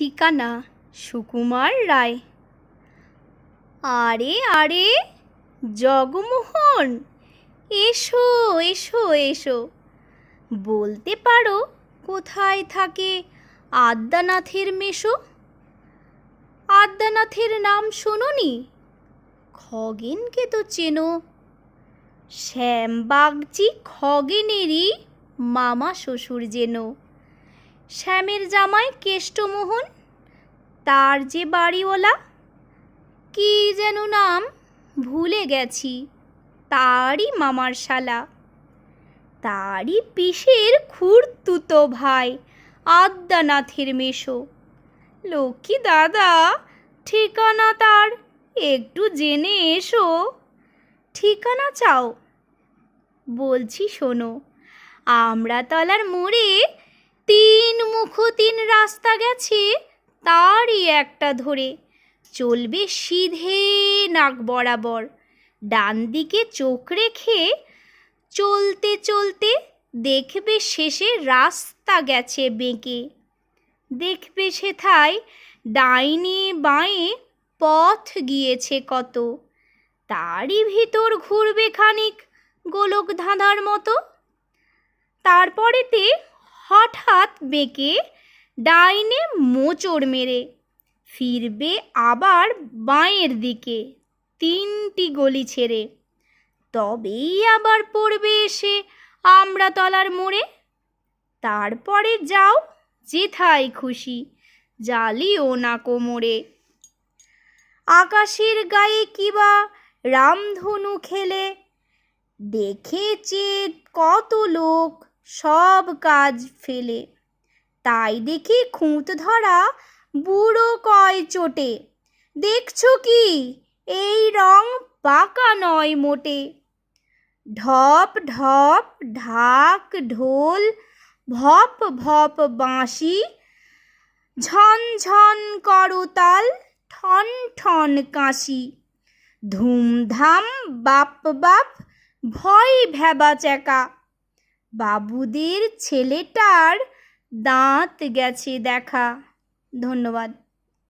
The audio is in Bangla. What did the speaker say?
ঠিকানা সুকুমার রায়। আরে আরে, জগমোহন, এসো এসো এসো। বলতে পারো কোথায় থাকে আদ্যানাথের মেশো? আদ্যানাথের নাম শোনোনি? খগেনকে তো চেনো। শ্যামবাগজি খগেনেরই মামা শ্বশুর যেন। শ্যামের জামাই কেষ্টমোহন, তার যে বাড়িওয়ালা, কি যেন নাম ভুলে গেছি, তারই মামার শালা। তারই পিসের খুঁড়তুতো ভাই, আদ্যানাথের মেশো লক্ষ্মী দাদা, ঠিকানা তার, একটু জেনে এসো। ঠিকানা চাও? বলছি শোনো আমড়াতলার মোড়ে তিন মুখ তিন রাস্তা গেছে, তারই একটা ধরে। চলবে সিধে নাক বরাবর। ডান দিকে চোখ রেখে চলতে চলতে দেখবে শেষে রাস্তা গেছে বেঁকে। দেখবে সেথায় ডাইনে বাঁয়ে পথ গিয়েছে কত। তারই ভিতর ঘুরবে খানিক গোলক ধাঁধার মতো। তারপরেতে হঠাৎ বেঁকে ডাইনে মোচড় মেরে ফিরবে আবার বাঁয়ের দিকে তিনটি গলি ছেড়ে। তবেই আবার পড়বে এসে আমড়াতলার মোড়ে। তারপরে যাও যেথায় খুশি, জালিও না কোমরে। আকাশের গায়ে কিবা রামধনু খেলে, দেখেছে কত লোক সব কাজ ফেলে। তাই দেখি খুঁত ধরা বুড়ো কয় চোটে। দেখছ কি? এই রং পাকা নয় মোটে। ঢপ ঢপ, ঢাক, ঢোল, ভপ ভপ বাঁশি, ঝন ঝন করতাল ঠন ঠন কাশি। ধুমধাম, বাপ বাপ, ভয় ভেবা চেকা বাবুদের ছেলেটার দাঁত গেছে দেখা। ধন্যবাদ।